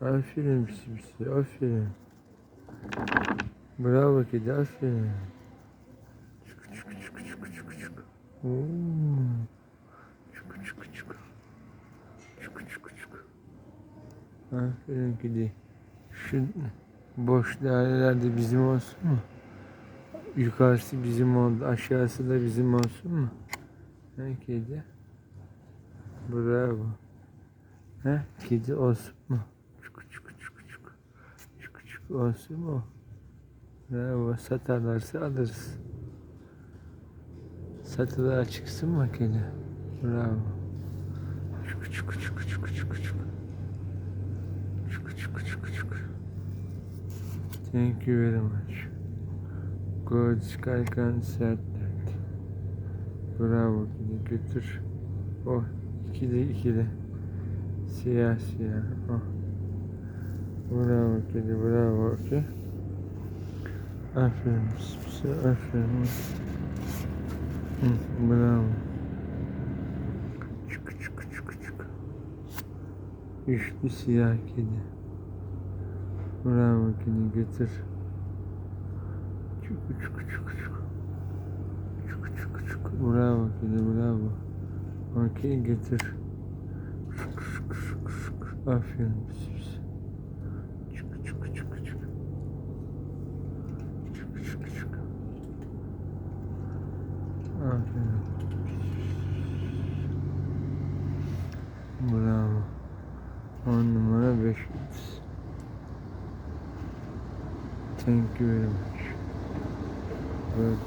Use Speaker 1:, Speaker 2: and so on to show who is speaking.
Speaker 1: Aferin pisi. Aferin. Bravo kedi. Aferin. Çık çık çık çık çık çık. Oo. Çık çık çık. Çık çık çık. Aferin kedi. Şu boş daireler de bizim olsun mu? Yukarısı bizim oldu. Aşağısı da bizim olsun mu? He kedi. Bravo. He kedi olsun mu? Çık çık çık çık. Çık çık olsun mu? Bravo. Satarlarsa alırız. Satılığa çıksın kedi? Bravo. Çık çık çık çık çık çık. Çık çık çık çık. Thank you very much. Good sky that. Bravo kedi götür. Oh ikili ikili. Siyah siyah. Oh. Bravo kedi bravo okey. Aferin size aferin. Hı, bravo. Çık çık çık çık. Üçlü siyah kedi. Bravo kedi götür. Çık çık çık çık. Çık çık çık. Bravo kedi bravo. Okey getir. Şık şık şık şık. Aferin. Pis On numara beş yıldız. Thank you very much. Good.